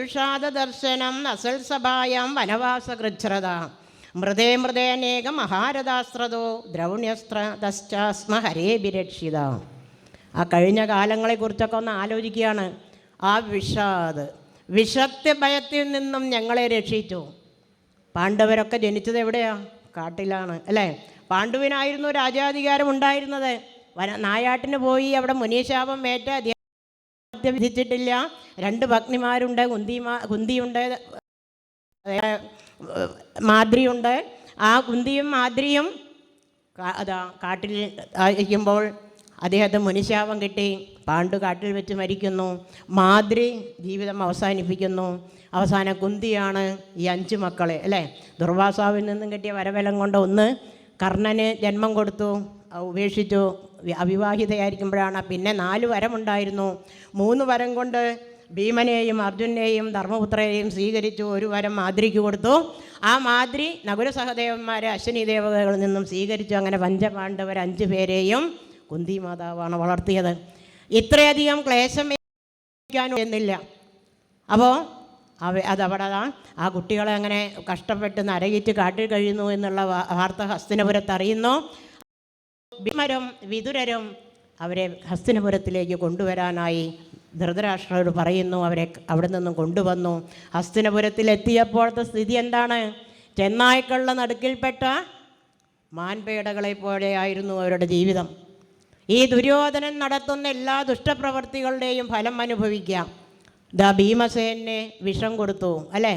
പുരുഷാദർശനം അസൽസഭായാം വനവാസകൃച്ഛ്രത. മൃതേ മൃതേനേകം മഹാരഥാസ്ത്രതോ ദ്രൗണ്യസ്ത്രതശ്ചാസ്മ ഹരേ വിരക്ഷിത. ആ കഴിഞ്ഞ കാലങ്ങളെക്കുറിച്ചൊക്കെ ഒന്ന് ആലോചിക്കുകയാണ്. ആ വിഷാദ്. വിഷത്തെ ഭയത്തിൽ നിന്നും ഞങ്ങളെ രക്ഷിച്ചു. പാണ്ഡവരൊക്കെ ജനിച്ചത് എവിടെയാ? കാട്ടിലാണ് അല്ലേ? പാണ്ഡുവിനായിരുന്നു രാജാധികാരം ഉണ്ടായിരുന്നത്. വന നായാട്ടിന് പോയി അവിടെ മുനീശാപം ഏറ്റ അധികാരം വിധിച്ചിട്ടില്ല. രണ്ട് ഭഗ്നിമാരുണ്ട് കുന്തിമാ കുന്തിയുണ്ട് മാദ്രിയുണ്ട്. ആ കുന്തിയും മാദ്രിയും അതാ കാട്ടിൽ ഇരിക്കുമ്പോൾ അദ്ദേഹത്തെ മുനിശാപം കിട്ടി. പാണ്ഡു കാട്ടിൽ വെച്ച് മരിക്കുന്നു. മാതിരി ജീവിതം അവസാനിപ്പിക്കുന്നു. അവസാന കുന്തിയാണ് ഈ അഞ്ച് മക്കളെ അല്ലേ? ദുർവാസാവിൽ നിന്നും കിട്ടിയ വരബലം കൊണ്ട് ഒന്ന് കർണന് ജന്മം കൊടുത്തു. ഉപേക്ഷിച്ചു. അവിവാഹിതയായിരിക്കുമ്പോഴാണ്. പിന്നെ നാല് വരമുണ്ടായിരുന്നു. മൂന്ന് വരം കൊണ്ട് ഭീമനെയും അർജുനെയും ധർമ്മപുത്രയെയും സ്വീകരിച്ചു. ഒരു വരം മാതിരിക്ക് കൊടുത്തു. ആ മാതിരി നകുല സഹദേവന്മാരെ അശ്വനി ദേവതകളിൽ നിന്നും സ്വീകരിച്ചു. അങ്ങനെ പഞ്ചപാണ്ഡവർ അഞ്ചു പേരെയും കുന്തി മാതാവാണ് വളർത്തിയത്. ഇത്രയധികം ക്ലേശം എന്നില്ല അപ്പോൾ അവ അതവിടെ ആ കുട്ടികളെ അങ്ങനെ കഷ്ടപ്പെട്ട് നരകിച്ച് കാട്ടിൽ കഴിയുന്നു എന്നുള്ള വാർത്ത ഹസ്തിനപുരത്ത് അറിയുന്നു. ഭീമരും വിതുരരും അവരെ ഹസ്തിനപുരത്തിലേക്ക് കൊണ്ടുവരാനായി ധൃതരാഷ്ട്രരോട് പറയുന്നു അവരെ അവിടെ നിന്നും കൊണ്ടുവന്നു. ഹസ്തിനപുരത്തിലെത്തിയപ്പോഴത്തെ സ്ഥിതി എന്താണ്? ചെന്നായ്ക്കളുടെ നടുക്കിൽപ്പെട്ട മാൻപേടകളെ പോലെയായിരുന്നു അവരുടെ ജീവിതം. ഈ ദുര്യോധനൻ നടത്തുന്ന എല്ലാ ദുഷ്ടപ്രവർത്തികളുടെയും ഫലം അനുഭവിക്കാം. ദാ ഭീമസേനെ വിഷം കൊടുത്തു അല്ലേ?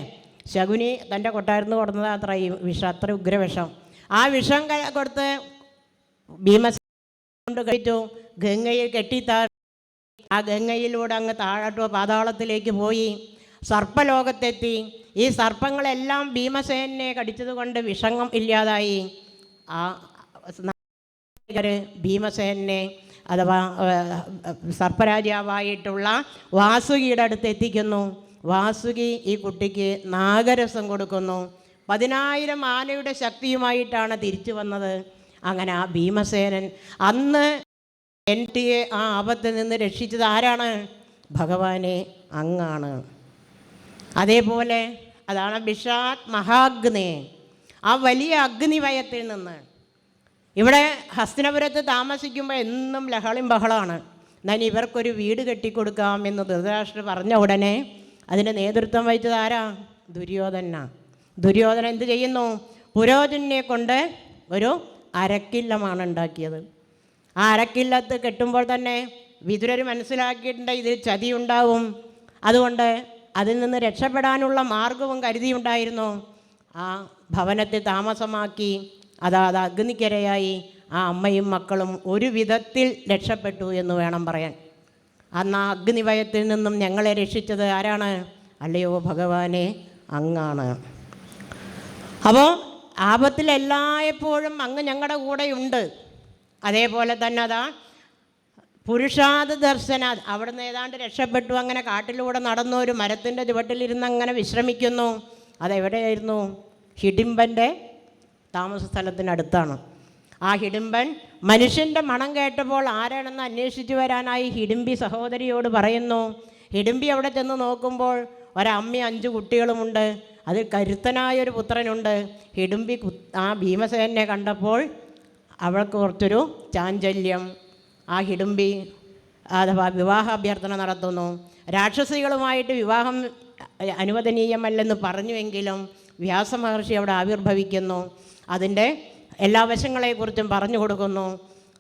ശകുനി തന്റെ കൊട്ടാരത്തിന് കൊടുത്തത് അത്ര ഈ വിഷം അത്ര ഉഗ്രവിഷം. ആ വിഷം കൊടുത്ത് ഭീമസേന കഴിച്ചു ഗംഗയിൽ കെട്ടിത്താ ആ ഗംഗയിലൂടെ അങ്ങ് താഴോട്ടോ പാതാളത്തിലേക്ക് പോയി സർപ്പലോകത്തെത്തി. ഈ സർപ്പങ്ങളെല്ലാം ഭീമസേനെ കടിച്ചതുകൊണ്ട് വിഷങ്ങം ഇല്ലാതായി. ആ ഭീമസേനെ അഥവാ സർപ്പരാജാവായിട്ടുള്ള വാസുകിയുടെ അടുത്ത് എത്തിക്കുന്നു. വാസുകി ഈ കുട്ടിക്ക് നാഗരസം കൊടുക്കുന്നു. പതിനായിരം ആനയുടെ ശക്തിയുമായിട്ടാണ് തിരിച്ചു വന്നത്. അങ്ങനെ ആ ഭീമസേനൻ അന്ന് എൻ ടി എ ആ ആപത്തിൽ നിന്ന് രക്ഷിച്ചത് ആരാണ്? ഭഗവാനെ അങ്ങാണ്. അതേപോലെ അതാണ് ബിഷാത് മഹാഗ്നി ആ വലിയ അഗ്നിവയത്തിൽ നിന്ന്. ഇവിടെ ഹസ്തിനപുരത്ത് താമസിക്കുമ്പോൾ എന്നും ലഹളിം ബഹളമാണ്. എന്നാൽ ഇവർക്കൊരു വീട് കെട്ടിക്കൊടുക്കാം എന്ന് ധൃതരാഷ്ട്ര പറഞ്ഞ ഉടനെ അതിന് നേതൃത്വം വഹിച്ചത് ആരാ? ദുര്യോധന. ദുര്യോധന എന്ത് ചെയ്യുന്നു? പുരോധനെ കൊണ്ട് ഒരു അരക്കില്ലമാണ് ഉണ്ടാക്കിയത് ആ അരക്കില്ലത്ത് കെട്ടുമ്പോൾ തന്നെ വിതുരർ മനസ്സിലാക്കിയിട്ടുണ്ട് ഇതിൽ ചതിയുണ്ടാവും. അതുകൊണ്ട് അതിൽ നിന്ന് രക്ഷപ്പെടാനുള്ള മാർഗവും കരുതിയുണ്ടായിരുന്നു. ആ ഭവനത്തെ താമസമാക്കി അതാ അത് അഗ്നിക്കരയായി ആ അമ്മയും മക്കളും ഒരു വിധത്തിൽ രക്ഷപ്പെട്ടു എന്ന് വേണം പറയാൻ. അന്ന് ആ അഗ്നിവയത്തിൽ നിന്നും ഞങ്ങളെ രക്ഷിച്ചത് ആരാണ്? അല്ലയോ ഭഗവാനെ അങ്ങാണ്. അപ്പോൾ ആപത്തിൽ എല്ലായ്പ്പോഴും അങ്ങ് ഞങ്ങളുടെ കൂടെയുണ്ട്. അതേപോലെ തന്നെ അതാ പുരുഷാത് ദർശന അവിടുന്ന് ഏതാണ്ട് രക്ഷപ്പെട്ടു. അങ്ങനെ കാട്ടിലൂടെ നടന്നു ഒരു മരത്തിന്റെ ചുവട്ടിലിരുന്ന് അങ്ങനെ വിശ്രമിക്കുന്നു. അതെവിടെയായിരുന്നു? ഹിഡിമ്പന്റെ താമസ സ്ഥലത്തിനടുത്താണ് ആ ഹിഡിമ്പൻ മനുഷ്യന്റെ മണം കേട്ടപ്പോൾ ആരാണെന്ന് അന്വേഷിച്ചു വരാനായി ഹിഡിംബി സഹോദരിയോട് പറയുന്നു ഹിഡിംബി അവിടെ ചെന്ന് നോക്കുമ്പോൾ ഒരമ്മ അഞ്ച് കുട്ടികളുമുണ്ട്. അതിൽ കരുത്തനായ ഒരു പുത്രനുണ്ട് ഹിഡുംബി ആ ഭീമസേനെ കണ്ടപ്പോൾ അവൾക്ക് കുറച്ചൊരു ചാഞ്ചല്യം. ആ ഹിഡുംബി അഥവാ വിവാഹ അഭ്യർത്ഥന നടത്തുന്നു. രാക്ഷസികളുമായിട്ട് വിവാഹം അനുവദനീയമല്ലെന്ന് പറഞ്ഞുവെങ്കിലും വ്യാസമഹർഷി അവിടെ ആവിർഭവിക്കുന്നു. അതിന്റെ എല്ലാ വശങ്ങളെക്കുറിച്ചും പറഞ്ഞു കൊടുക്കുന്നു.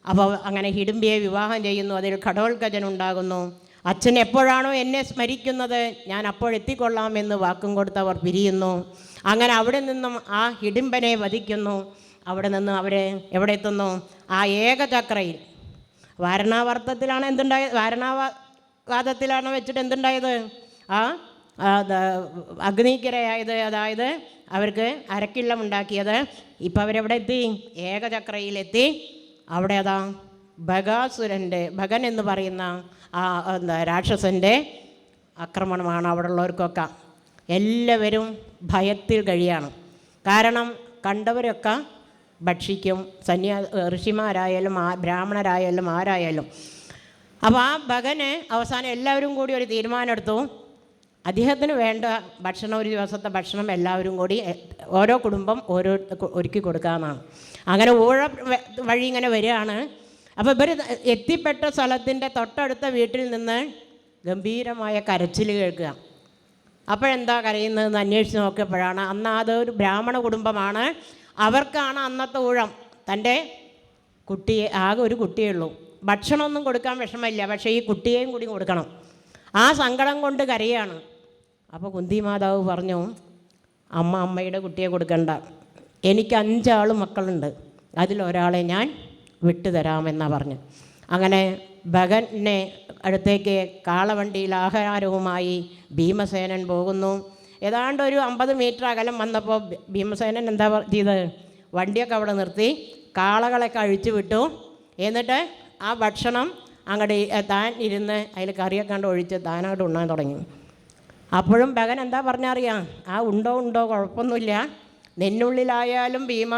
അപ്പോൾ അങ്ങനെ ഹിഡുംബിയെ വിവാഹം ചെയ്യുന്നു. അതിൽ ഘടോത്കജൻ ഉണ്ടാകുന്നു. അച്ഛൻ എപ്പോഴാണോ എന്നെ സ്മരിക്കുന്നത് ഞാൻ അപ്പോഴെത്തിക്കൊള്ളാം എന്ന് വാക്കും കൊടുത്തവർ പിരിയുന്നു. അങ്ങനെ അവിടെ നിന്നും ആ ഹിഡിമ്പനെ വധിക്കുന്നു. അവിടെ നിന്ന് അവരെ എവിടെ എത്തുന്നു? ആ ഏകചക്രയിൽ. വാരണാവർത്തത്തിലാണ് എന്തുണ്ടായത് വാരണാവാദത്തിലാണ് വെച്ചിട്ട് എന്തുണ്ടായത്? ആ അഗ്നിക്കിരയായത്. അതായത് അവർക്ക് അരക്കിള്ളം ഉണ്ടാക്കിയത്. ഇപ്പം അവരെവിടെ എത്തി? ഏകചക്രയിലെത്തി അവിടെ അതാ ഭഗാസുരന്റെ ഭഗൻ എന്ന് പറയുന്ന ആ എന്താ രാക്ഷസന്റെ ആക്രമണമാണ് അവിടെ ഉള്ളവർക്കൊക്കെ എല്ലാവരും ഭയത്തിൽ കഴിയാണ്. കാരണം കണ്ടവരൊക്കെ ഭക്ഷിക്കും. സന്യാ ഋഷിമാരായാലും ആ ബ്രാഹ്മണരായാലും ആരായാലും. അപ്പോൾ ആ ഭഗന് അവസാനം എല്ലാവരും കൂടി ഒരു തീരുമാനമെടുത്തു. അദ്ദേഹത്തിന് വേണ്ട ഭക്ഷണം ഒരു ദിവസത്തെ ഭക്ഷണം എല്ലാവരും കൂടി ഓരോ കുടുംബം ഓരോ ഒരുക്കി കൊടുക്കാമെന്നാണ്. അങ്ങനെ ഊഴ വഴി ഇങ്ങനെ വരികയാണ്. അപ്പോൾ ഇവർ എത്തിപ്പെട്ട സ്ഥലത്തിന്റെ തൊട്ടടുത്ത വീട്ടിൽ നിന്ന് ഗംഭീരമായ കരച്ചിൽ കേൾക്കുക. അപ്പോഴെന്താ കരയുന്നതെന്ന് അന്വേഷിച്ച് നോക്കിയപ്പോഴാണ് അന്ന് അതൊരു ബ്രാഹ്മണ കുടുംബമാണ്. അവർക്കാണ് അന്നത്തെ ഊഴം. തന്റെ കുട്ടിയെ ആകെ ഒരു കുട്ടിയേ ഉള്ളൂ. ഭക്ഷണമൊന്നും കൊടുക്കാൻ വിഷമമില്ല. പക്ഷേ ഈ കുട്ടിയെയും കൂടി കൊടുക്കണം. ആ സങ്കടം കൊണ്ട് കരയാണ്. അപ്പോൾ കുന്തി മാതാവ് പറഞ്ഞു അമ്മ അമ്മയുടെ കുട്ടിയെ കൊടുക്കണ്ട. എനിക്ക് അഞ്ചാൾ മക്കളുണ്ട്. അതിലൊരാളെ ഞാൻ വിട്ടുതരാമെന്നാണ് പറഞ്ഞു. അങ്ങനെ ഭഗനെ അടുത്തേക്ക് കാളവണ്ടിയിൽ ആഹാരവുമായി ഭീമസേനൻ പോകുന്നു. ഏതാണ്ട് ഒരു അമ്പത് മീറ്റർ അകലം വന്നപ്പോൾ ഭീമസേനൻ എന്താ ചെയ്ത് വണ്ടിയൊക്കെ അവിടെ നിർത്തി കാളകളെ അഴിച്ചു വിട്ടു എന്നിട്ട് ആ ഭക്ഷണം അങ്ങോട്ട് താൻ ഇരുന്ന് അതിൽ കറിയൊക്കെ കണ്ട് ഒഴിച്ച് താനങ്ങോട്ട് ഉണ്ണാൻ തുടങ്ങി. അപ്പോഴും ഭഗൻ എന്താ പറഞ്ഞറിയാം? ആ ഉണ്ടോ ഉണ്ടോ കുഴപ്പമൊന്നുമില്ല. നിന്നുള്ളിലായാലും ഭീമ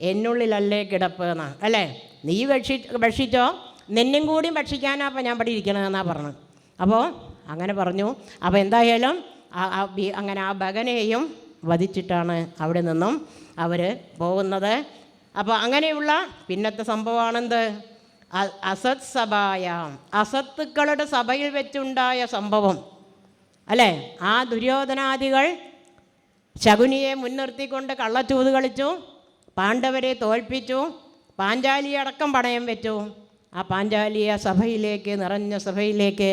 എന്നുള്ളിലല്ലേ കിടപ്പ് അല്ലേ? നീ ഭക്ഷി ഭക്ഷിച്ചോ? നിന്നും കൂടി ഭക്ഷിക്കാനാ അപ്പം ഞാൻ ഇവിടെ ഇരിക്കണമെന്നാ പറഞ്ഞത് അപ്പോൾ അങ്ങനെ പറഞ്ഞു. അപ്പോൾ എന്തായാലും അങ്ങനെ ആ ഭഗനെയും വധിച്ചിട്ടാണ് അവിടെ നിന്നും അവർ പോകുന്നത്. അപ്പോൾ അങ്ങനെയുള്ള പിന്നത്തെ സംഭവമാണെന്ത്? അസത് സഭായ. അസത്തുക്കളുടെ സഭയിൽ വെച്ചുണ്ടായ സംഭവം. അല്ലേ? ആ ദുര്യോധനാദികൾ ശകുനിയെ മുൻനിർത്തിക്കൊണ്ട് കള്ളച്ചൂത് കളിച്ചു. പാണ്ഡവരെ തോൽപ്പിച്ചു. പാഞ്ചാലിയെ അടക്കം പണയം വെച്ചു. ആ പാഞ്ചാലിയെ സഭയിലേക്ക് നിറഞ്ഞ സഭയിലേക്ക്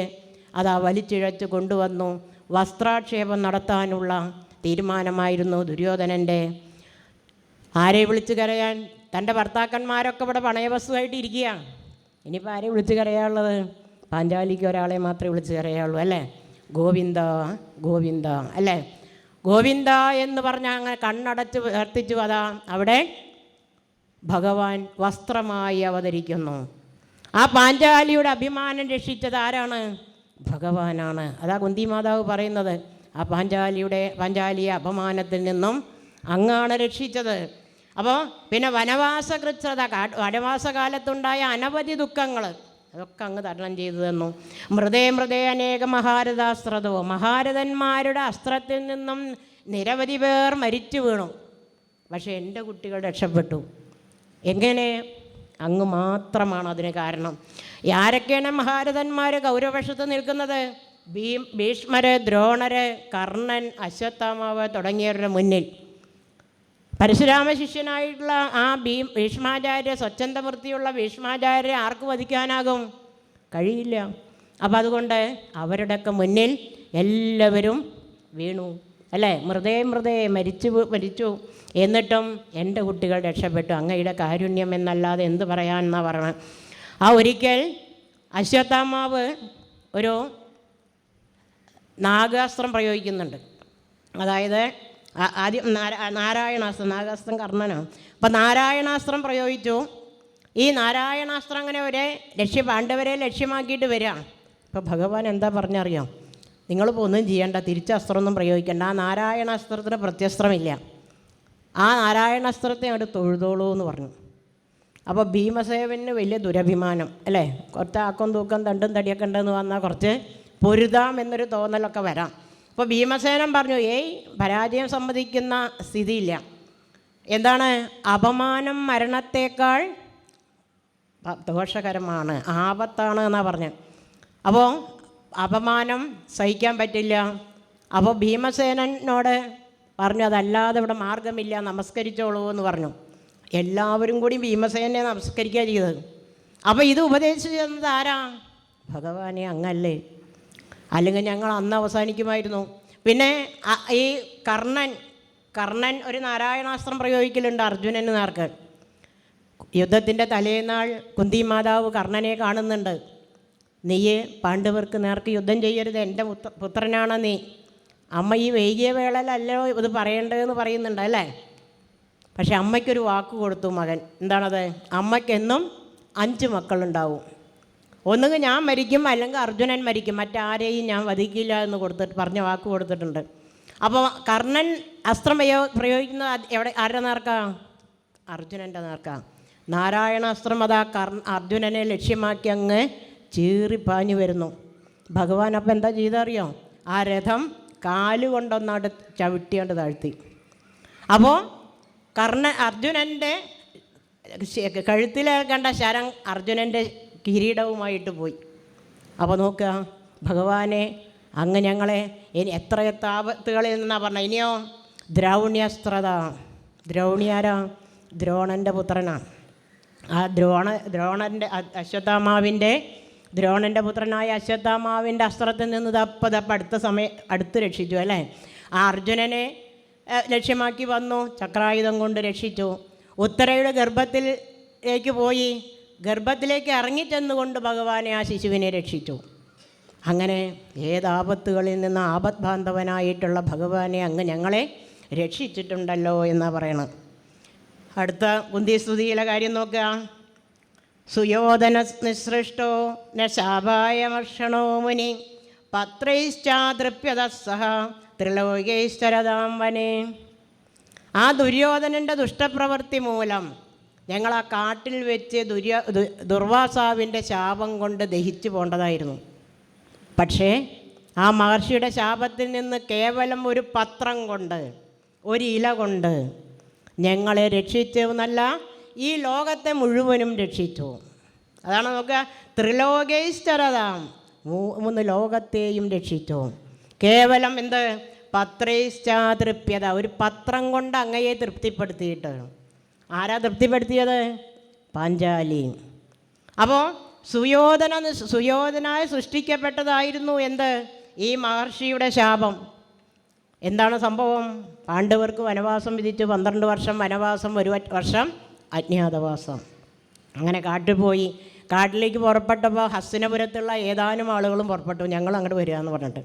അതാ വലിച്ചിഴച്ച് കൊണ്ടുവന്നു. വസ്ത്രാക്ഷേപം നടത്താനുള്ള തീരുമാനമായിരുന്നു ദുര്യോധനന്റെ ആരെ വിളിച്ചു കരയാൻ? തന്റെ ഭർത്താക്കന്മാരൊക്കെ ഇവിടെ പണയവസ്തുവായിട്ട് ഇരിക്കുക ഇനിയിപ്പോൾ ആരെ വിളിച്ചു കരയാനുള്ളത്? പാഞ്ചാലിക്ക് ഒരാളെ മാത്രമേ വിളിച്ചു കരയാവുള്ളൂ അല്ലേ? ഗോവിന്ദ ഗോവിന്ദ അല്ലേ? ഗോവിന്ദ എന്ന് പറഞ്ഞ അങ്ങനെ കണ്ണടച്ച് വർത്തിച്ചു അതാ അവിടെ ഭഗവാൻ വസ്ത്രമായി അവതരിക്കുന്നു. ആ പാഞ്ചാലിയുടെ അഭിമാനം രക്ഷിച്ചത് ആരാണ്? ഭഗവാനാണ്. അതാ കുന്തി മാതാവ് പറയുന്നത്. ആ പാഞ്ചാലിയുടെ പാഞ്ചാലിയെ അപമാനത്തിൽ നിന്നും അങ്ങാണ് രക്ഷിച്ചത്. അപ്പോൾ പിന്നെ വനവാസകൃച്ഛത കാ- വനവാസകാലത്തുണ്ടായ അനവധി ദുഃഖങ്ങൾ അതൊക്കെ അങ്ങ് തരണം ചെയ്തു തന്നു. മൃതേ മൃതേ അനേക മഹാരഥാസ്ത്രതോ. മഹാരഥന്മാരുടെ അസ്ത്രത്തിൽ നിന്നും നിരവധി പേർ മരിച്ചു വീണു. പക്ഷേ എന്റെ കുട്ടികൾ രക്ഷപ്പെട്ടു. എങ്ങനെ? അങ്ങ് മാത്രമാണ് അതിന് കാരണം. ആരൊക്കെയാണ് മഹാരഥന്മാർ ഗൗരവശത്ത് നിൽക്കുന്നത്? ഭീം ഭീഷ്മര് ദ്രോണര് കർണൻ അശ്വത്ഥാമാവ് തുടങ്ങിയവരുടെ മുന്നിൽ. പരശുരാമ ശിഷ്യനായിട്ടുള്ള ആ ഭീം ഭീഷ്മാചാര്യ സ്വച്ഛന്തവൃത്തിയുള്ള ഭീഷ്മാചാര്യ ആർക്ക് വധിക്കാനാകും? കഴിയില്ല. അപ്പം അതുകൊണ്ട് അവരുടെയൊക്കെ മുന്നിൽ എല്ലാവരും വീണു. അല്ലേ? മൃതേ മൃതേ മരിച്ചു മരിച്ചു. എന്നിട്ടും എന്റെ കുട്ടികൾ രക്ഷപ്പെട്ടു. അങ്ങയുടെ കാരുണ്യം എന്നല്ലാതെ എന്ത് പറയാമെന്നാണ് പറഞ്ഞത്? ആ ഒരിക്കൽ അശ്വത്ഥാമാവ് ഒരു നാഗാസ്ത്രം പ്രയോഗിക്കുന്നുണ്ട്. അതായത് ആദ്യം നാരാ നാരായണാസ്ത്രം നാഗാസ്ത്രം കർണനാണ് അപ്പം നാരായണാസ്ത്രം പ്രയോഗിച്ചു. ഈ നാരായണാസ്ത്രം അങ്ങനെ ഒരേ ലക്ഷ്യ പാണ്ഡവരെ ലക്ഷ്യമാക്കിയിട്ട് വരികയാണ് അപ്പോൾ ഭഗവാൻ എന്താ പറഞ്ഞറിയാം? നിങ്ങൾ ഒന്നും ചെയ്യേണ്ട തിരിച്ചസ്ത്രമൊന്നും പ്രയോഗിക്കേണ്ട. ആ നാരായണാസ്ത്രത്തിന് പ്രത്യസ്ത്രമില്ല. ആ നാരായണാസ്ത്രത്തെ അങ്ങോട്ട് തൊഴുതോളൂ എന്ന് പറഞ്ഞു. അപ്പോൾ ഭീമസേവന് വലിയ ദുരഭിമാനം അല്ലേ? കുറച്ച് ആക്കം തൂക്കം തണ്ടും തടിയൊക്കെ ഉണ്ടെന്ന് വന്നാൽ കുറച്ച് പൊരുതാം എന്നൊരു തോന്നലൊക്കെ വരാം. അപ്പോൾ ഭീമസേനൻ പറഞ്ഞു ഏയ് പരാജയം സമ്മതിക്കുന്ന സ്ഥിതിയില്ല. എന്താണ്? അപമാനം മരണത്തേക്കാൾ ദോഷകരമാണ് ആപത്താണ് എന്നാണ് പറഞ്ഞത് അപ്പോൾ അപമാനം സഹിക്കാൻ പറ്റില്ല. അപ്പോൾ ഭീമസേനനോട് പറഞ്ഞു അതല്ലാതെ ഇവിടെ മാർഗമില്ല നമസ്കരിച്ചോളൂ എന്ന് പറഞ്ഞു. എല്ലാവരും കൂടി ഭീമസേനെ നമസ്കരിക്കുക ചെയ്തത്. അപ്പോൾ ഇത് ഉപദേശിച്ചു തന്നത് ആരാ? ഭഗവാനെ അങ്ങല്ലേ. അല്ലെങ്കിൽ ഞങ്ങൾ അന്ന് അവസാനിക്കുമായിരുന്നു. പിന്നെ ഈ കർണൻ കർണൻ ഒരു നാരായണാസ്ത്രം പ്രയോഗിക്കലുണ്ട് അർജുനന് നേർക്ക് യുദ്ധത്തിന്റെ തലേനാൾ കുന്തി മാതാവ് കർണനെ കാണുന്നുണ്ട്. നീ പാണ്ഡവർക്ക് നേർക്ക് യുദ്ധം ചെയ്യരുത് എന്റെ പുത്ര പുത്രനാണ് നീ. അമ്മ ഈ വൈകിയ വേളയിലല്ലോ ഇത് പറയേണ്ടതെന്ന് പറയുന്നുണ്ട് അല്ലേ? പക്ഷെ അമ്മയ്ക്കൊരു വാക്ക് കൊടുത്തു മകൻ. എന്താണത്? അമ്മയ്ക്കെന്നും അഞ്ച് മക്കളുണ്ടാവും. ഒന്നുകിൽ ഞാൻ മരിക്കും അല്ലെങ്കിൽ അർജുനൻ മരിക്കും. മറ്റാരെയും ഞാൻ വധിക്കില്ല എന്ന് കൊടുത്തിട്ട് പറഞ്ഞ വാക്ക് കൊടുത്തിട്ടുണ്ട്. അപ്പോൾ കർണൻ അസ്ത്രം പ്രയോ പ്രയോഗിക്കുന്നത് എവിടെ ആരുടെ നേർക്കാ? അർജുനന്റെ നാരായണ നാരായണാസ്ത്രം അതാ കർ അർജുനനെ ലക്ഷ്യമാക്കി അങ്ങ് ചീറിപ്പാഞ്ഞു വരുന്നു. ഭഗവാൻ അപ്പം എന്താ ചെയ്തറിയോ? ആ രഥം കാലുകൊണ്ടൊന്നാട് ചവിട്ടിയാണ്ട് താഴ്ത്തി. അപ്പോൾ കർണ അർജുനന്റെ കഴുത്തിലെ കണ്ട ശരം അർജുനന്റെ കിരീടവുമായിട്ട് പോയി. അപ്പോൾ നോക്കുക ഭഗവാനെ അങ്ങ് ഞങ്ങളെ ഇനി എത്ര താപത്തുകളിൽ നിന്നാണ് പറഞ്ഞത് ഇനിയോ ദ്രൗണ്യസ്ത്രത. ദ്രൗണ്യാരാ? ദ്രോണന്റെ പുത്രനാണ് ആ ദ്രോണ ദ്രോണന്റെ അശ്വത്ഥാമാവിന്റെ ദ്രോണന്റെ പുത്രനായ അശ്വത്ഥാമാവിന്റെ അസ്ത്രത്തിൽ നിന്ന് തപ്പ തപ്പ അടുത്ത സമയം അടുത്ത് രക്ഷിച്ചു അല്ലേ? ആ അർജുനനെ ലക്ഷ്യമാക്കി വന്നു ചക്രായുധം കൊണ്ട് രക്ഷിച്ചു. ഉത്തരയുടെ ഗർഭത്തിലേക്ക് പോയി. ഗർഭത്തിലേക്ക് ഇറങ്ങിച്ചെന്നുകൊണ്ട് ഭഗവാനെ ആ ശിശുവിനെ രക്ഷിച്ചു. അങ്ങനെ ഏതാപത്തുകളിൽ നിന്ന് ആപത് ബാന്ധവനായിട്ടുള്ള ഭഗവാനെ അങ്ങ് ഞങ്ങളെ രക്ഷിച്ചിട്ടുണ്ടല്ലോ എന്നാണ് പറയണത്. അടുത്ത കുന്തിസ്തുതിയിലെ കാര്യം നോക്കുക. സുയോധന നിസൃഷ്ടോ ന മുനി പത്രൈശ്ചാതൃപ്യത സഹ ത്രിലോകേശ്വരതാം വനേ ആ ദുര്യോധനന്റെ ദുഷ്ടപ്രവൃത്തി മൂലം ഞങ്ങൾ ആ കാട്ടിൽ വെച്ച് ദുര്യ ദുർവാസാവിന്റെ ശാപം കൊണ്ട് ദഹിച്ചു പോണ്ടതായിരുന്നു. പക്ഷേ ആ മഹർഷിയുടെ ശാപത്തിൽ നിന്ന് കേവലം ഒരു പത്രം കൊണ്ട് ഒരു ഇല കൊണ്ട് ഞങ്ങളെ രക്ഷിച്ചു എന്നല്ല ഈ ലോകത്തെ മുഴുവനും രക്ഷിച്ചു. അതാണ് നോക്കുക ത്രിലോകേശ്വരതാം മൂന്ന് ലോകത്തെയും രക്ഷിച്ചു. കേവലം എന്ത്? പത്രേശ്ചാതൃപ്യത ഒരു പത്രം കൊണ്ട് അങ്ങയെ തൃപ്തിപ്പെടുത്തിയിട്ട്. ആരാ തൃപ്തിപ്പെടുത്തിയത്? പാഞ്ചാലി. അപ്പോൾ സുയോധന സുയോധനായി സൃഷ്ടിക്കപ്പെട്ടതായിരുന്നു എന്ത്? ഈ മഹർഷിയുടെ ശാപം. എന്താണ് സംഭവം? പാണ്ഡവർക്ക് വനവാസം വിധിച്ചു. പന്ത്രണ്ട് വർഷം വനവാസം ഒരു വർഷം അജ്ഞാതവാസം. അങ്ങനെ കാട്ടിൽ പോയി കാട്ടിലേക്ക് പുറപ്പെട്ടപ്പോൾ ഹസ്തിനപുരത്തുള്ള ഏതാനും ആളുകളും പുറപ്പെട്ടു. ഞങ്ങൾ അങ്ങോട്ട് വരിക എന്ന് പറഞ്ഞിട്ട്.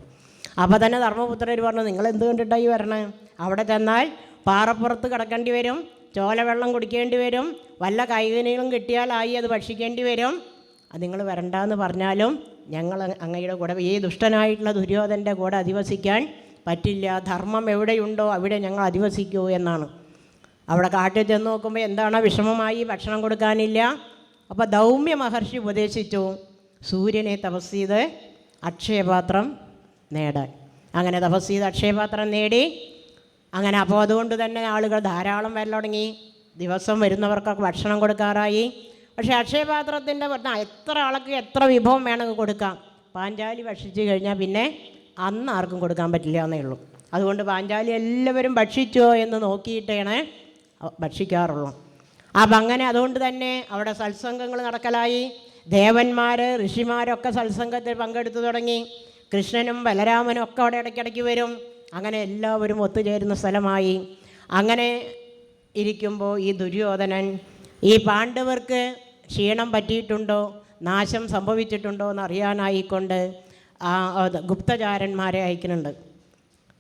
അപ്പോൾ തന്നെ ധർമ്മപുത്രർ പറഞ്ഞു നിങ്ങൾ എന്ത് കണ്ടിട്ടായി വരണേ? അവിടെ ചെന്നാൽ പാറപ്പുറത്ത് കിടക്കേണ്ടി വരും. ചോലവെള്ളം കുടിക്കേണ്ടി വരും. വല്ല കൈകനികളും കിട്ടിയാലായി അത് ഭക്ഷിക്കേണ്ടി വരും. അത് നിങ്ങൾ വരണ്ടെന്ന് പറഞ്ഞാലും ഞങ്ങൾ അങ്ങയുടെ കൂടെ ഈ ദുഷ്ടനായിട്ടുള്ള ദുര്യോധന്റെ കൂടെ അധിവസിക്കാൻ പറ്റില്ല. ധർമ്മം എവിടെയുണ്ടോ അവിടെ ഞങ്ങൾ അധിവസിക്കൂ എന്നാണ്. അവിടെ കാട്ടിൽ ചെന്ന് നോക്കുമ്പോൾ എന്താണ് വിഷമമായി ഭക്ഷണം കൊടുക്കാനില്ല. അപ്പോൾ ദൗമ്യ മഹർഷി ഉപദേശിച്ചു. സൂര്യനെ തപസ് ചെയ്ത് അക്ഷയപാത്രം നേടാൻ. അങ്ങനെ തപസ് ചെയ്ത് അക്ഷയപാത്രം നേടി. അങ്ങനെ അപ്പോൾ അതുകൊണ്ട് തന്നെ ആളുകൾ ധാരാളം വരൽ തുടങ്ങി. ദിവസം വരുന്നവർക്കൊക്കെ ഭക്ഷണം കൊടുക്കാറായി. പക്ഷേ അക്ഷയപാത്രത്തിന്റെ എത്ര ആൾക്ക് എത്ര വിഭവം വേണമെങ്കിൽ കൊടുക്കാം. പാഞ്ചാലി ഭക്ഷിച്ചു കഴിഞ്ഞാൽ പിന്നെ അന്ന് ആർക്കും കൊടുക്കാൻ പറ്റില്ല എന്നേ ഉള്ളൂ. അതുകൊണ്ട് പാഞ്ചാലി എല്ലാവരും ഭക്ഷിച്ചോ എന്ന് നോക്കിയിട്ടേണ് ഭക്ഷിക്കാറുള്ളൂ. അപ്പം അങ്ങനെ അതുകൊണ്ട് തന്നെ അവിടെ സത്സംഗങ്ങൾ നടക്കലായി. ദേവന്മാർ ഋഷിമാരൊക്കെ സത്സംഗത്തിൽ പങ്കെടുത്തു തുടങ്ങി. കൃഷ്ണനും ബലരാമനും ഒക്കെ അവിടെ ഇടയ്ക്കിടയ്ക്ക് വരും. അങ്ങനെ എല്ലാവരും ഒത്തുചേരുന്ന സ്ഥലമായി. അങ്ങനെ ഇരിക്കുമ്പോൾ ഈ ദുര്യോധനൻ ഈ പാണ്ഡവർക്ക് ക്ഷീണം പറ്റിയിട്ടുണ്ടോ? നാശം സംഭവിച്ചിട്ടുണ്ടോ എന്ന് അറിയാനായിക്കൊണ്ട് ഗുപ്തചാരന്മാരെ അയക്കുന്നുണ്ട്.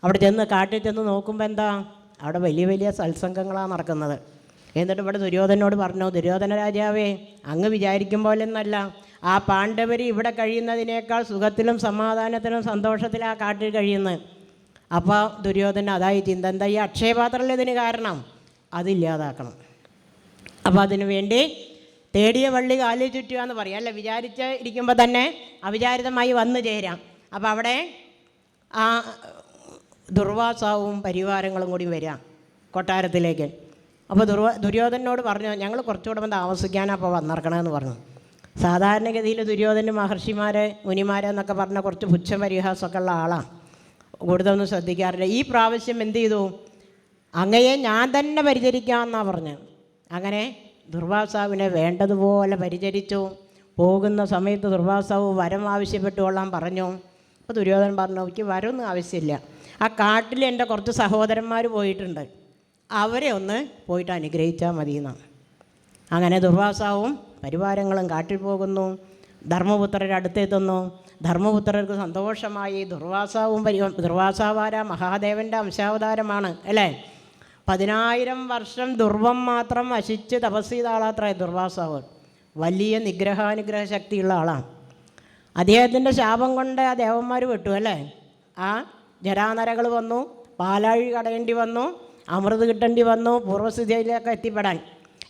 അവിടെ ചെന്ന് കാട്ടിൽ ചെന്ന് നോക്കുമ്പോൾ എന്താ? അവിടെ വലിയ വലിയ സത്സംഗങ്ങളാണ് നടക്കുന്നത്. എന്നിട്ട് ഇവിടെ ദുര്യോധനോട് പറഞ്ഞു ദുര്യോധന രാജാവേ അങ്ങ് വിചാരിക്കും പോലെന്നല്ല. ആ പാണ്ഡവർ ഇവിടെ കഴിയുന്നതിനേക്കാൾ സുഖത്തിലും സമാധാനത്തിലും സന്തോഷത്തിലും ആ കാട്ടിൽ കഴിയുന്നത്. അപ്പോൾ ദുര്യോധന അതായി ചിന്ത എന്താ ഈ അക്ഷയപാത്രമല്ലേ ഇതിന് കാരണം? അതില്ലാതാക്കണം അപ്പോൾ അതിനു വേണ്ടി തേടിയ വള്ളി കാലിൽ ചുറ്റുക എന്ന് പറയും. അല്ല വിചാരിച്ച് ഇരിക്കുമ്പോൾ തന്നെ അവിചാരിതമായി വന്നു ചേരാം. അപ്പോൾ അവിടെ ആ ദുർവാസാവും പരിവാരങ്ങളും കൂടി വരാം കൊട്ടാരത്തിലേക്ക്. അപ്പോൾ ദുർവ ദുര്യോധനോട് പറഞ്ഞു ഞങ്ങൾ കുറച്ചുകൂടെ വന്ന് താമസിക്കാനാണ് അപ്പോൾ വന്നിറക്കണമെന്ന് പറഞ്ഞു. സാധാരണഗതിയിൽ ദുര്യോധന മഹർഷിമാരെ മുനിമാരെന്നൊക്കെ പറഞ്ഞ കുറച്ച് പുച്ഛം പരിഹാസമൊക്കെ ഉള്ള ആളാണ് കൂടുതലൊന്നും ശ്രദ്ധിക്കാറില്ല. ഈ പ്രാവശ്യം എന്ത് ചെയ്തു? അങ്ങയെ ഞാൻ തന്നെ പരിചരിക്കാമെന്നാണ് പറഞ്ഞത് അങ്ങനെ ദുർവാസാവിനെ വേണ്ടതുപോലെ പരിചരിച്ചു. പോകുന്ന സമയത്ത് ദുർവാസാവ് വരം ആവശ്യപ്പെട്ടു കൊള്ളാൻ പറഞ്ഞു. അപ്പോൾ ദുര്യോധനൻ പറഞ്ഞു എനിക്ക് വരമൊന്നും ആവശ്യമില്ല. ആ കാട്ടിൽ എന്റെ കുറച്ച് സഹോദരന്മാർ പോയിട്ടുണ്ട്. അവരെ ഒന്ന് പോയിട്ട് അനുഗ്രഹിച്ചാൽ മതി എന്നാണ് അങ്ങനെ ദുർവാസാവും പരിവാരങ്ങളും കാട്ടിൽ പോകുന്നു. ധർമ്മപുത്രരുടെ അടുത്തെത്തുന്നു ധർമ്മപുത്രർക്ക് സന്തോഷമായി. ദുർവാസാവും പരി ദുർവാസാവാര മഹാദേവന്റെ അംശാവതാരമാണ് അല്ലേ? പതിനായിരം വർഷം ദുർവം മാത്രം വശിച്ച് തപസ് ചെയ്ത ആളാത്രേ ദുർവാസാവ്. വലിയ നിഗ്രഹാനുഗ്രഹ ശക്തിയുള്ള ആളാണ്. അദ്ദേഹത്തിന്റെ ശാപം കൊണ്ട് ആ ദേവന്മാർ വിട്ടു അല്ലേ? ആ ജരാനരകൾ വന്നു പാലാഴി കടയേണ്ടി വന്നു അമൃത് കിട്ടേണ്ടി വന്നു പൂർവസ്ഥിതിയിലേക്ക് എത്തിപ്പെടാൻ.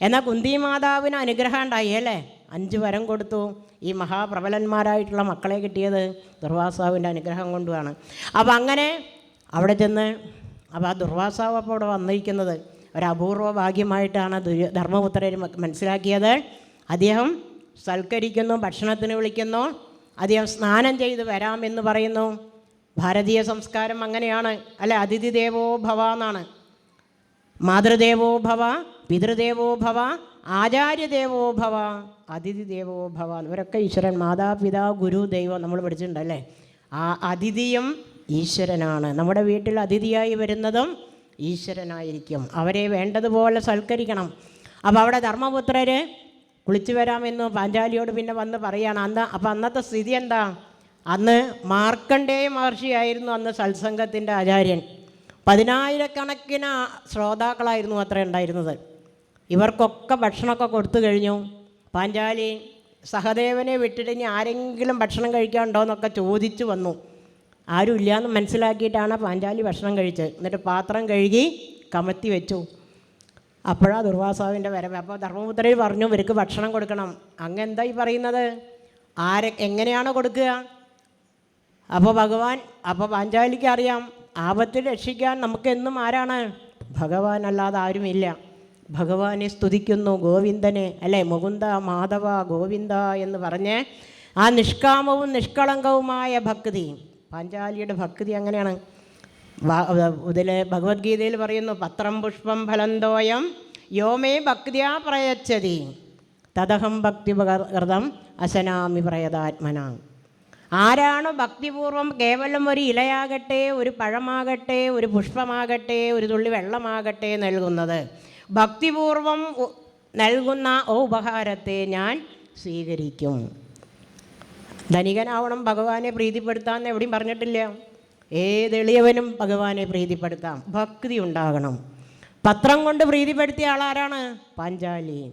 എന്നാൽ കുന്തി മാതാവിന് അനുഗ്രഹം ഉണ്ടായി അല്ലേ? അഞ്ച് വരം കൊടുത്തു. ഈ മഹാപ്രബലന്മാരായിട്ടുള്ള മക്കളെ കിട്ടിയത് ദുർവാസാവിന്റെ അനുഗ്രഹം കൊണ്ടുമാണ്. അപ്പോൾ അങ്ങനെ അവിടെ ചെന്ന് അപ്പോൾ ആ ദുർവാസാവ് അപ്പോൾ അവിടെ വന്നിരിക്കുന്നത് ഒരപൂർവ ഭാഗ്യമായിട്ടാണ് ദുര്യ ധർമ്മപുത്രർ മനസ്സിലാക്കിയത്. അദ്ദേഹം സൽക്കരിക്കുന്നു ഭക്ഷണത്തിന് വിളിക്കുന്നു അദ്ദേഹം സ്നാനം ചെയ്ത് വരാമെന്ന് പറയുന്നു. ഭാരതീയ സംസ്കാരം അങ്ങനെയാണ്. അല്ലെ അതിഥി ദേവോ ഭവ എന്നാണ്. മാതൃദേവോ ഭവ പിതൃദേവോ ഭവ ആചാര്യദേവോ ഭവ അതിഥി ദേവോ ഭവ. ഇവരൊക്കെ ഈശ്വരൻ മാതാപിതാ ഗുരു ദൈവം നമ്മൾ പഠിച്ചിട്ടുണ്ടല്ലേ? ആ അതിഥിയും ഈശ്വരനാണ്. നമ്മുടെ വീട്ടിൽ അതിഥിയായി വരുന്നതും ഈശ്വരനായിരിക്കും. അവരെ വേണ്ടതുപോലെ സൽക്കരിക്കണം. അപ്പോൾ അവിടെ ധർമ്മപുത്രർ കുളിച്ചു വരാമെന്ന് പാഞ്ചാലിയോട് പിന്നെ വന്ന് പറയാണ്. അന്ന് അപ്പം അന്നത്തെ സ്ഥിതി എന്താ? അന്ന് മാർക്കണ്ഡേയ മഹർഷിയായിരുന്നു അന്ന് സത്സംഗത്തിന്റെ ആചാര്യൻ. പതിനായിരക്കണക്കിന് ശ്രോതാക്കളായിരുന്നു അത്ര ഉണ്ടായിരുന്നത്. ഇവർക്കൊക്കെ ഭക്ഷണമൊക്കെ കൊടുത്തു കഴിഞ്ഞു. പാഞ്ചാലി സഹദേവനെ വിട്ടിട്ട് ഇനി ആരെങ്കിലും ഭക്ഷണം കഴിക്കാനുണ്ടോ എന്നൊക്കെ ചോദിച്ചു വന്നു. ആരുമില്ല എന്ന് മനസ്സിലാക്കിയിട്ടാണ് പാഞ്ചാലി ഭക്ഷണം കഴിച്ചത്. എന്നിട്ട് പാത്രം കഴുകി കമത്തി വെച്ചു. അപ്പോഴാ ദുർവാസാവിന്റെ വരവ്. അപ്പോൾ ധർമ്മപുത്രയിൽ പറഞ്ഞു ഇവർക്ക് ഭക്ഷണം കൊടുക്കണം. അങ്ങ് എന്താ ഈ പറയുന്നത്? ആരെ എങ്ങനെയാണ് കൊടുക്കുക? അപ്പോൾ ഭഗവാൻ അപ്പോൾ പാഞ്ചാലിക്ക് അറിയാം ആപത്തിൽ രക്ഷിക്കാൻ നമുക്കെന്നും ആരാണ്? ഭഗവാൻ അല്ലാതെ ആരുമില്ല. ഭഗവാനെ സ്തുതിക്കുന്നു ഗോവിന്ദനെ അല്ലേ? മുകുന്ദ മാധവ ഗോവിന്ദ എന്ന് പറഞ്ഞ് ആ നിഷ്കാമവും നിഷ്കളങ്കവുമായ ഭക്തി പാഞ്ചാലിയുടെ ഭക്തി അങ്ങനെയാണ്. ഇതിൽ ഭഗവത്ഗീതയിൽ പറയുന്നു പത്രം പുഷ്പം ഫലന്തോയം യോമേ ഭക്തിയാ പ്രയച്ചതി തദഹം ഭക്തി കൃതം അശനാമി പ്രയതാത്മന. ആരാണ് ഭക്തിപൂർവം കേവലം ഒരു ഇലയാകട്ടെ ഒരു പഴമാകട്ടെ ഒരു പുഷ്പമാകട്ടെ ഒരു തുള്ളി വെള്ളമാകട്ടെ നൽകുന്നത് ഭക്തിപൂർവം നൽകുന്ന ഉപഹാരത്തെ ഞാൻ സ്വീകരിക്കും. ധനികനാവണം ഭഗവാനെ പ്രീതിപ്പെടുത്താമെന്ന് എവിടെയും പറഞ്ഞിട്ടില്ല. ഏതെളിയവനും ഭഗവാനെ പ്രീതിപ്പെടുത്താം. ഭക്തി ഉണ്ടാകണം. പത്രം കൊണ്ട് പ്രീതിപ്പെടുത്തിയ ആളാരാണ്? പാഞ്ചാലി.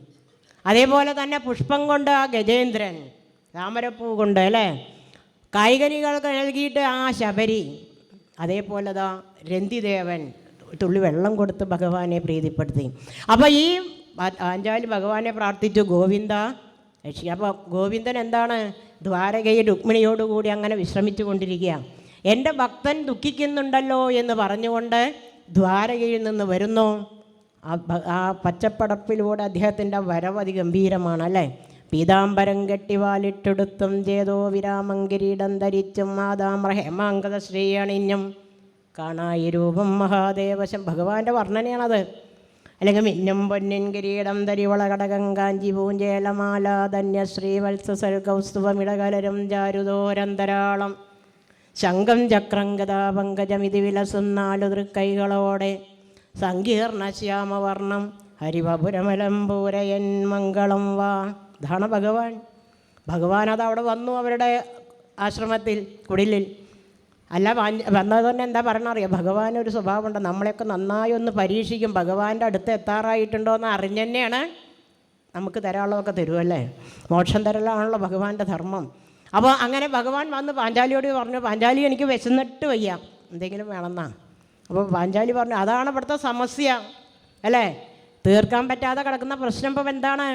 അതേപോലെ തന്നെ പുഷ്പം കൊണ്ട് ആ ഗജേന്ദ്രൻ താമരപ്പൂ കൊണ്ട് അല്ലേ? കായികനികൾക്ക് നൽകിയിട്ട് ആ ശബരി അതേപോലെ ദാ രന്തിദേവൻ തുള്ളി വെള്ളം കൊടുത്ത് ഭഗവാനെ പ്രീതിപ്പെടുത്തി. അപ്പോൾ ഈ ആഞ്ചാലി ഭഗവാനെ പ്രാർത്ഥിച്ചു ഗോവിന്ദ രക്ഷി. അപ്പോൾ ഗോവിന്ദൻ എന്താണ്? ദ്വാരകയിൽ രുക്മിണിയോടുകൂടി അങ്ങനെ വിശ്രമിച്ചു കൊണ്ടിരിക്കുക എന്റെ ഭക്തൻ ദുഃഖിക്കുന്നുണ്ടല്ലോ എന്ന് പറഞ്ഞുകൊണ്ട് ദ്വാരകയിൽ നിന്ന് വരുന്നു. ആ പച്ചപ്പടപ്പിലൂടെ അദ്ദേഹത്തിന്റെ വരവ് അതിഗംഭീരമാണ് അല്ലേ? പീതാംബരം കെട്ടിവാലിട്ടെടുത്തും ചേതോ വിരാമം കിരീടം ധരിച്ചും മാതാമ്ര ഹേമാങ്കത ശ്രീ അണിഞ്ഞും കാണായി രൂപം മഹാദേവശം. ഭഗവാന്റെ വർണനയാണത്. അല്ലെങ്കിൽ മിന്നും പൊന്നിൻ കിരീടം തരിവള കടകം കാഞ്ചി പൂഞ്ചേലമാല ധന്യശ്രീ വത്സസൽ കൗസ്തുഭമിടകലരും ചാരുതോരന്തരാളം ശംഖം ചക്രം ഗതാ വിലസും നാലു തൃക്കൈകളോടെ. സങ്കീർണ ശ്യാമവർണം ഹരിവപുരമലം പൂരയൻ മംഗളം വാ. ഇതാണ് ഭഗവാൻ. ഭഗവാൻ അത് അവിടെ വന്നു അവരുടെ ആശ്രമത്തിൽ കുടിലിൽ. അല്ല വന്നത് തന്നെ എന്താ പറയണറിയാം? ഭഗവാൻ ഒരു സ്വഭാവമുണ്ട്. നമ്മളെയൊക്കെ നന്നായി ഒന്ന് പരീക്ഷിക്കും. ഭഗവാന്റെ അടുത്ത് എത്താറായിട്ടുണ്ടോ എന്ന് അറിഞ്ഞന്നെയാണ് നമുക്ക് തരാനുള്ളതൊക്കെ തരുമല്ലേ മോക്ഷം തരലാണല്ലോ ഭഗവാന്റെ ധർമ്മം. അപ്പോൾ അങ്ങനെ ഭഗവാൻ വന്ന് പാഞ്ചാലിയോട് പറഞ്ഞു പാഞ്ചാലി എനിക്ക് വിശന്നിട്ട് വയ്യ. എന്തെങ്കിലും വേണമെന്നാ? അപ്പോൾ പാഞ്ചാലി പറഞ്ഞു അതാണ് ഇവിടുത്തെ സമസ്യ അല്ലേ? തീർക്കാൻ പറ്റാതെ കിടക്കുന്ന പ്രശ്നം ഇപ്പം എന്താണ്?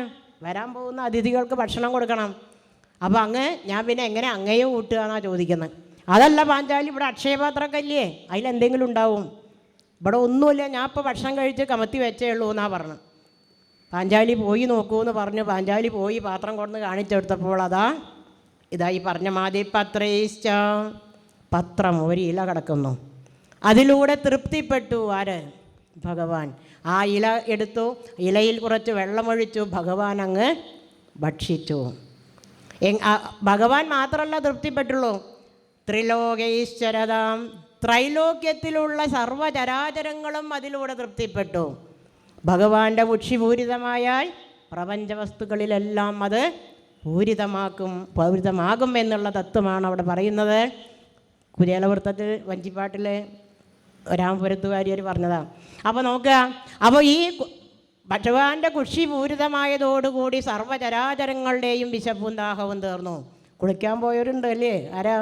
വരാൻ പോകുന്ന അതിഥികൾക്ക് ഭക്ഷണം കൊടുക്കണം. അപ്പോൾ അങ്ങ് ഞാൻ പിന്നെ എങ്ങനെ അങ്ങയെ കൂട്ടുകയാണോ ചോദിക്കുന്നത് അതല്ല പാഞ്ചാലി ഇവിടെ അക്ഷയപാത്രക്കല്ലേ അതിലെന്തെങ്കിലും ഉണ്ടാവും. ഇവിടെ ഒന്നുമില്ല ഞാൻ ഇപ്പോൾ ഭക്ഷണം കഴിച്ച് കമത്തി വെച്ചേ ഉള്ളൂ എന്നാണ് പറഞ്ഞത് പാഞ്ചാലി പോയി നോക്കൂ എന്ന് പറഞ്ഞു പാഞ്ചാലി പോയി പാത്രം കൊണ്ടുവന്ന് കാണിച്ചെടുത്തപ്പോൾ അതാ ഇതാ ഈ പറഞ്ഞ മാതി പത്രേശ്ച പത്രം ഒരു ഇല കിടക്കുന്നു. അതിലൂടെ തൃപ്തിപ്പെട്ടു ആര്? ഭഗവാൻ. ആ ഇല എടുത്തു ഇലയിൽ കുറച്ച് വെള്ളമൊഴിച്ചു ഭഗവാൻ അങ്ങ് ഭക്ഷിച്ചു. ഭഗവാൻ മാത്രമല്ല തൃപ്തിപ്പെട്ടുള്ളൂ. ത്രിലോകൈശ്വരതാം. ത്രൈലോക്യത്തിലുള്ള സർവചരാചരങ്ങളും അതിലൂടെ തൃപ്തിപ്പെട്ടു. ഭഗവാന്റെ ഉക്ഷിപൂരിതമായാൽ പ്രപഞ്ച വസ്തുക്കളിലെല്ലാം അത് പൂരിതമാക്കും പൂരിതമാകും എന്നുള്ള തത്വമാണ് അവിടെ പറയുന്നത്. കുചേലവൃത്തത്തിൽ വഞ്ചിപ്പാട്ടിൽ രാമപുരത്തുകാരിയർ പറഞ്ഞതാണ് അപ്പോൾ നോക്കുക അപ്പോൾ ഈ ഭഗവാന്റെ കുഷി പൂരിതമായതോടുകൂടി സർവചരാചരങ്ങളുടെയും വിശപ്പും ദാഹവും തീർന്നു. കുളിക്കാൻ പോയവരുണ്ട് അല്ലേ ആരാ?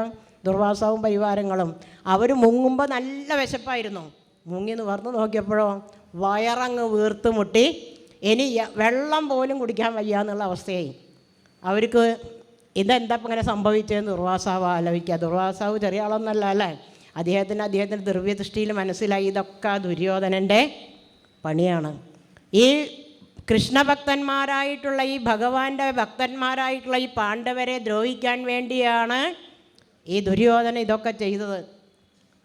ദുർവാസവും പരിവാരങ്ങളും. അവർ മുങ്ങുമ്പോൾ നല്ല വിശപ്പായിരുന്നു. മുങ്ങി നിവർന്ന് നോക്കിയപ്പോഴോ വയറങ്ങ് വീർത്ത് മുട്ടി ഇനി വെള്ളം പോലും കുടിക്കാൻ വയ്യ എന്നുള്ള അവസ്ഥയായി. അവർക്ക് ഇതെന്താ ഇങ്ങനെ സംഭവിച്ചതെന്ന് ദുർവാസാവ് ആലോചിക്കുക. ദുർവാസാവ് ചെറിയ ആളൊന്നല്ല അല്ലേ? അദ്ദേഹത്തിന് അദ്ദേഹത്തിന്റെ ദുർവ്യദൃഷ്ടിയിൽ മനസ്സിലായി. ഇതൊക്കെ ദുര്യോധനന്റെ പണിയാണ്. ഈ കൃഷ്ണഭക്തന്മാരായിട്ടുള്ള ഈ ഭഗവാന്റെ ഭക്തന്മാരായിട്ടുള്ള ഈ പാണ്ഡവരെ ദ്രോഹിക്കാൻ വേണ്ടിയാണ് ഈ ദുര്യോധന ഇതൊക്കെ ചെയ്തത്.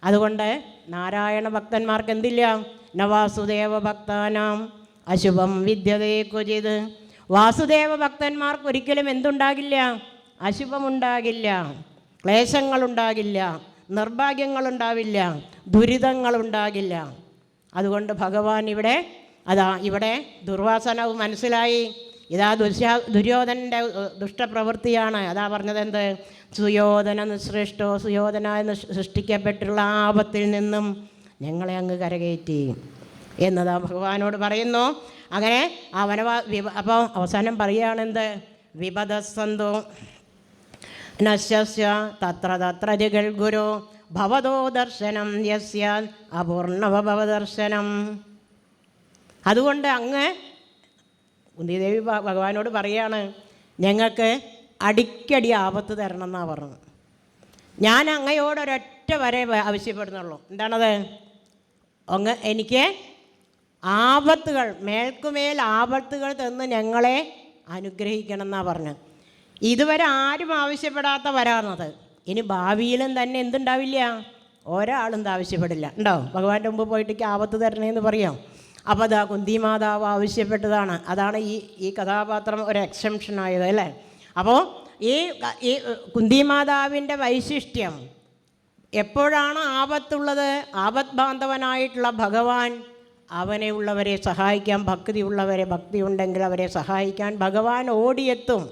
അതുകൊണ്ട് നാരായണ ഭക്തന്മാർക്ക് എന്തില്ല? നവാസുദേവ ഭക്താനാം അശുഭം വിദ്യതേ കുചിത്. വാസുദേവ ഭക്തന്മാർക്ക് ഒരിക്കലും എന്തുണ്ടാകില്ല? അശുഭമുണ്ടാകില്ല. ക്ലേശങ്ങളുണ്ടാകില്ല. നിർഭാഗ്യങ്ങളുണ്ടാവില്ല. ദുരിതങ്ങളുണ്ടാകില്ല. അതുകൊണ്ട് ഭഗവാൻ ഇവിടെ അതാ ഇവിടെ ദുർവാസനവും മനസ്സിലായി. ഇതാ ദുര്യാ ദുര്യോധനന്റെ ദുഷ്ടപ്രവൃത്തിയാണ്. അതാ പറഞ്ഞത് എന്ത് സുയോധന ശ്രേഷ്ഠോ സുയോധന എന്ന് സൃഷ്ടിക്കപ്പെട്ടുള്ള ആപത്തിൽ നിന്നും ഞങ്ങളെ അങ്ങ് കരകയറ്റി എന്നതാ ഭഗവാനോട് പറയുന്നു. അങ്ങനെ ആ അപ്പോൾ അവസാനം പറയുകയാണെന്ത്? വിപദസന്തോ നശ്യസ്യ തത്ര തത്ര ജഗൽ ഗുരു ഭവതോ ദർശനം യസ്യ അപൂർണഭവദർശനം അതുകൊണ്ട് അങ്ങ് കുന്തിദേവി ഭഗവാനോട് പറയാണ് ഞങ്ങൾക്ക് അടിക്കടി ആപത്ത് തരണം എന്നാണ് പറഞ്ഞത്. ഞാൻ അങ്ങയോട് ഒരൊറ്റ വരെ ആവശ്യപ്പെടുന്നുള്ളൂ. എന്താണത്? അങ്ങ് എനിക്ക് ആപത്തുകൾ മേൽക്കുമേൽ ആപത്തുകൾ തന്ന് ഞങ്ങളെ അനുഗ്രഹിക്കണം എന്നാണ് പറഞ്ഞത്. ഇതുവരെ ആരും ആവശ്യപ്പെടാത്ത വരാന്നത് ഇനി ഭാവിയിലും തന്നെ എന്തുണ്ടാവില്ല? ഒരാളും ആവശ്യപ്പെടില്ല. ഉണ്ടോ? ഭഗവാന്റെ മുമ്പ് പോയിട്ടേക്ക് ആപത്ത് തരണേന്ന് പറയാം. അപ്പോൾ അതാ കുന്തി മാതാവ് ആവശ്യപ്പെട്ടതാണ്. അതാണ് ഈ ഈ കഥാപാത്രം ഒരു എക്സംഷൻ ആയത് അല്ലേ? അപ്പോൾ ഈ ഈ കുന്തി മാതാവിന്റെ വൈശിഷ്ട്യം എപ്പോഴാണ് ആപത്തുള്ളത്? ആപത് ബാന്ധവനായിട്ടുള്ള ഭഗവാൻ അവനെ ഉള്ളവരെ സഹായിക്കാൻ ഭക്തിയുള്ളവരെ ഭക്തി ഉണ്ടെങ്കിൽ അവരെ സഹായിക്കാൻ ഭഗവാൻ ഓടിയെത്തും.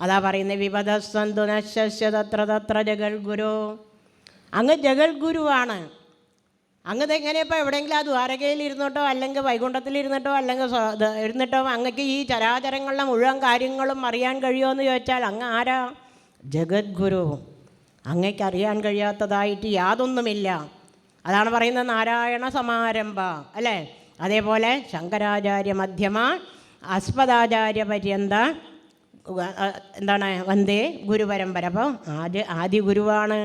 അതാ പറയുന്നത് വിപദസന്തു നശ്യതത്ര തത്ര ജഗൽഗുരു. അങ്ങ് ജഗൽ ഗുരുവാണ് അങ്ങ് ഇതെങ്ങനെ എവിടെയെങ്കിലും ആ ദ്വാരകയിൽ ഇരുന്നിട്ടോ അല്ലെങ്കിൽ വൈകുണ്ഠത്തിൽ ഇരുന്നിട്ടോ അല്ലെങ്കിൽ ഇരുന്നിട്ടോ അങ്ങക്ക് ഈ ചരാചരങ്ങളുടെ മുഴുവൻ കാര്യങ്ങളും അറിയാൻ കഴിയുമോ എന്ന് ചോദിച്ചാൽ അങ്ങ് ആരാ? ജഗദ്ഗുരു അങ്ങയ്ക്ക് അറിയാൻ കഴിയാത്തതായിട്ട് യാതൊന്നുമില്ല. അതാണ് പറയുന്നത് നാരായണ സമാരംഭ അല്ലേ? അതേപോലെ ശങ്കരാചാര്യ മധ്യമ അസ്മദാചാര്യ പര്യന്ത എന്താണ് വന്ദേ ഗുരുപരമ്പര. അപ്പോൾ ആദ്യ ആദ്യ ഗുരുവാണ്.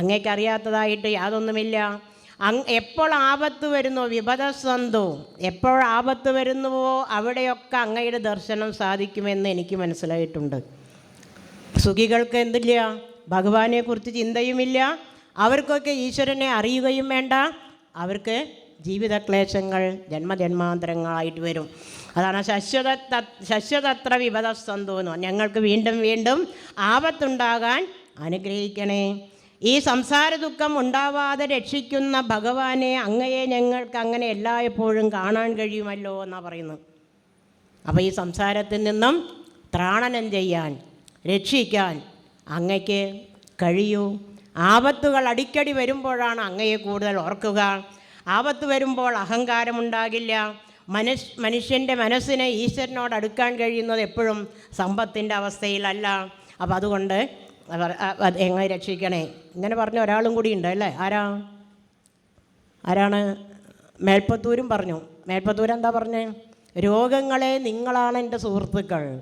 അങ്ങേക്കറിയാത്തതായിട്ട് യാതൊന്നുമില്ല. അങ് എപ്പോൾ ആപത്ത് വരുന്നോ വിപദസന്ധു എപ്പോൾ ആപത്ത് വരുന്നുവോ അവിടെയൊക്കെ അങ്ങയുടെ ദർശനം സാധിക്കുമെന്ന് എനിക്ക് മനസ്സിലായിട്ടുണ്ട്. സുഖികൾക്ക് എന്തില്ല? ഭഗവാനെക്കുറിച്ച് ചിന്തയുമില്ല. അവർക്കൊക്കെ ഈശ്വരനെ അറിയുകയും വേണ്ട. അവർക്ക് ജീവിതക്ലേശങ്ങൾ ജന്മജന്മാന്തരങ്ങളായിട്ട് വരും. അതാണ് ശശ്വത ശശ്വതത്ര വിപദസന്ധു ഞങ്ങൾക്ക് വീണ്ടും വീണ്ടും ആപത്തുണ്ടാകാൻ അനുഗ്രഹിക്കണേ. ഈ സംസാര ദുഃഖം ഉണ്ടാവാതെ രക്ഷിക്കുന്ന ഭഗവാനെ അങ്ങയെ ഞങ്ങൾക്ക് അങ്ങനെ എല്ലായ്പ്പോഴും കാണാൻ കഴിയുമല്ലോ എന്നാണ് പറയുന്നത്. അപ്പോൾ ഈ സംസാരത്തിൽ നിന്നും ത്രാണനം ചെയ്യാൻ രക്ഷിക്കാൻ അങ്ങയ്ക്ക് കഴിയൂ. ആപത്തുകൾ അടിക്കടി വരുമ്പോഴാണ് അങ്ങയെ കൂടുതൽ ഓർക്കുക. ആപത്ത് വരുമ്പോൾ അഹങ്കാരമുണ്ടാകില്ല മനുഷ് മനുഷ്യന്റെ മനസ്സിനെ ഈശ്വരനോട് അടുക്കാൻ കഴിയുന്നത് എപ്പോഴും സമ്പത്തിന്റെ അവസ്ഥയിലല്ല. അപ്പം അതുകൊണ്ട് എങ്ങനെ രക്ഷിക്കണേ? ഇങ്ങനെ പറഞ്ഞ ഒരാളും കൂടി ഉണ്ട് അല്ലേ? ആരാ? ആരാണ്? മേൽപ്പത്തൂരും പറഞ്ഞു. മേൽപ്പത്തൂർ എന്താ പറഞ്ഞേ? രോഗങ്ങളെ നിങ്ങളാണ് എന്റെ സുഹൃത്തുക്കൾ.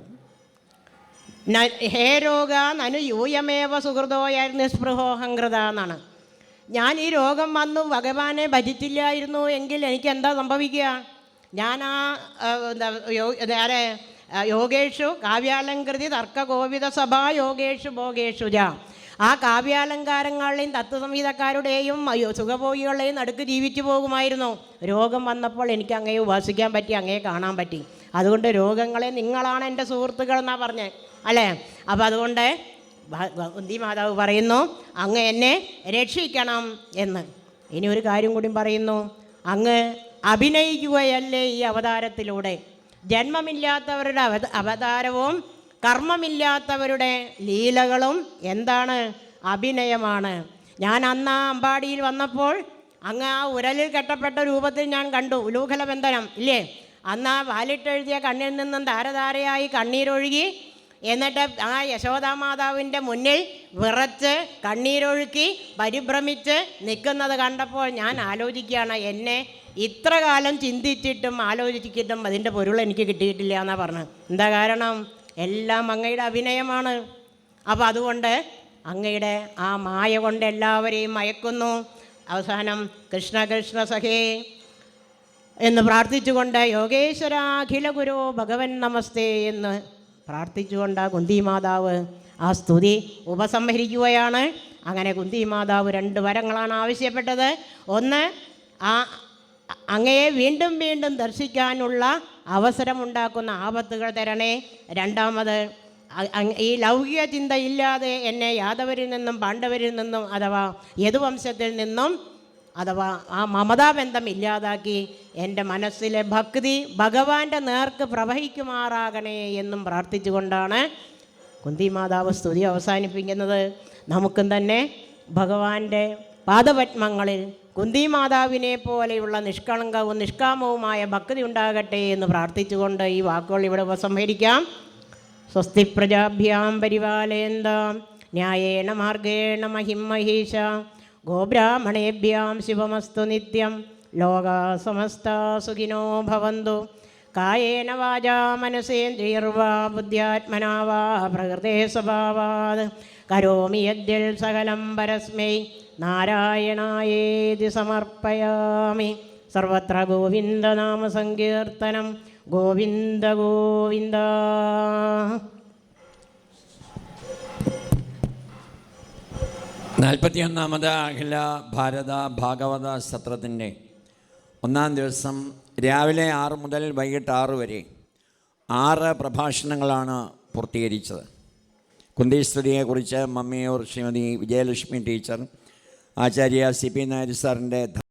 ഹേ രോഗ നനു യൂയമേവ സുഹൃതോയായിരുന്നു സ്പൃഹോഹങ്കൃത എന്നാണ്. ഞാൻ ഈ രോഗം വന്നു ഭഗവാനെ ഭജിച്ചില്ലായിരുന്നു എങ്കിൽ എനിക്ക് എന്താ സംഭവിക്കുക? ഞാൻ ആ ആരെ? യോഗേഷു കാവ്യാലങ്കൃതി തർക്കകോവിത സഭാ യോഗേഷു ഭോഗേഷു ജ. ആ കാവ്യാലങ്കാരങ്ങളുടെയും തത്വസംഹിതക്കാരുടെയും സുഖഭോഗികളുടെയും നടുക്ക് ജീവിച്ചു പോകുമായിരുന്നു. രോഗം വന്നപ്പോൾ എനിക്ക് അങ്ങേ ഉപാസിക്കാൻ പറ്റി അങ്ങേ കാണാൻ പറ്റി. അതുകൊണ്ട് രോഗങ്ങളെ നിങ്ങളാണ് എന്റെ സുഹൃത്തുക്കൾ എന്നാണ് പറഞ്ഞത് അല്ലേ? അപ്പം അതുകൊണ്ട് ഭ- മാതാവ് പറയുന്നു അങ്ങ് എന്നെ രക്ഷിക്കണം എന്ന്. ഇനി ഒരു കാര്യം കൂടി പറയുന്നു അങ്ങ് അഭിനയിക്കുകയല്ലേ ഈ അവതാരത്തിലൂടെ? ജന്മമില്ലാത്തവരുടെ അവത അവതാരവും കർമ്മമില്ലാത്തവരുടെ ലീലകളും എന്താണ്? അഭിനയമാണ്. ഞാൻ അന്ന് ആ അമ്പാടിയിൽ വന്നപ്പോൾ അങ്ങ് ആ ഉരലിൽ കെട്ടപ്പെട്ട രൂപത്തിൽ ഞാൻ കണ്ടു. ഉലൂഖല ബന്ധനം ഇല്ലേ? അന്ന് ആ വാലിട്ടെഴുതിയ കണ്ണിൽ നിന്നും ധാരധാരയായി കണ്ണീരൊഴുകി എന്നിട്ട് ആ യശോദാമാതാവിന്റെ മുന്നിൽ വിറച്ച് കണ്ണീരൊഴുക്കി പരിഭ്രമിച്ച് നിൽക്കുന്നത് കണ്ടപ്പോൾ ഞാൻ ആലോചിക്കുകയാണ് എന്നെ ഇത്ര കാലം ചിന്തിച്ചിട്ടും ആലോചിച്ചിട്ടും അതിന്റെ പൊരുൾ എനിക്ക് കിട്ടിയിട്ടില്ല എന്നാണ് പറഞ്ഞത് എന്താ കാരണം? എല്ലാം അങ്ങയുടെ അഭിനയമാണ്. അപ്പോൾ അതുകൊണ്ട് അങ്ങയുടെ ആ മായ കൊണ്ട് എല്ലാവരെയും മയക്കുന്നു. അവസാനം കൃഷ്ണ കൃഷ്ണ സഖേ എന്ന് പ്രാർത്ഥിച്ചുകൊണ്ട് യോഗേശ്വര അഖില ഗുരു ഭഗവൻ നമസ്തേ എന്ന് പ്രാർത്ഥിച്ചുകൊണ്ട് കുന്തി മാതാവ് ആ സ്തുതി ഉപസംഹരിക്കുകയാണ്. അങ്ങനെ കുന്തി മാതാവ് രണ്ട് വരങ്ങളാണ് ആവശ്യപ്പെട്ടത്. ഒന്ന് ആ അങ്ങയെ വീണ്ടും വീണ്ടും ദർശിക്കാനുള്ള അവസരമുണ്ടാക്കുന്ന ആപത്തുകൾ തരണേ. രണ്ടാമത് ഈ ലൗകിക ചിന്ത ഇല്ലാതെ എന്നെ യാദവരിൽ നിന്നും പാണ്ഡവരിൽ നിന്നും അഥവാ യദുവംശത്തിൽ നിന്നും അഥവാ ആ മമതാബന്ധം ഇല്ലാതാക്കി എന്റെ മനസ്സിലെ ഭക്തി ഭഗവാന്റെ നേർക്ക് പ്രവഹിക്കുമാറാകണേ എന്നും പ്രാർത്ഥിച്ചുകൊണ്ടാണ് കുന്തി മാതാവ് സ്തുതി അവസാനിപ്പിക്കുന്നത്. നമുക്കും തന്നെ ഭഗവാന്റെ പാദപത്മങ്ങളിൽ കുന്തി മാതാവിനെ പോലെയുള്ള നിഷ്കളങ്കവും നിഷ്കാമവുമായ ഭക്തി ഉണ്ടാകട്ടെ എന്ന് പ്രാർത്ഥിച്ചുകൊണ്ട് ഈ വാക്കുകൾ ഇവിടെ ഉപസംഹരിക്കാം. സ്വസ്തി പ്രജാഭ്യാം പരിപാലയന്താം. ന്യായേണ മാർഗേണ മഹിം മഹീഷ ഗോബ്രാഹ്മണേഭ്യാം ശിവമസ്തു നിത്യം. ലോകാ സമസ്ത ഭവന്തു. കായേന വാചാ മനസേന്ദ്രിയർവാ ബുദ്ധ്യാത്മനാ വാ പ്രകൃതേ സ്വഭാവാത്. കരോമി യദ്യൽ സകലം പരസ്മൈ. നാരായണായേതി സമർപ്പയാമി. സർവത്ര ഗോവിന്ദനാമ സങ്കീർത്തനം. ഗോവിന്ദ ഗോവിന്ദ. നാൽപ്പത്തിയൊന്നാമത് അഖില ഭാരത ഭാഗവത സത്രത്തിന്റെ ഒന്നാം ദിവസം രാവിലെ ആറ് മുതൽ വൈകിട്ട് ആറ് വരെ ആറ് പ്രഭാഷണങ്ങളാണ് പൂർത്തീകരിച്ചത്. കുന്തീസ്തുതിയെക്കുറിച്ച് Mammiyoor Shrimati Vijayalakshmi teacher Acharya C P Nair സാറിന്റെ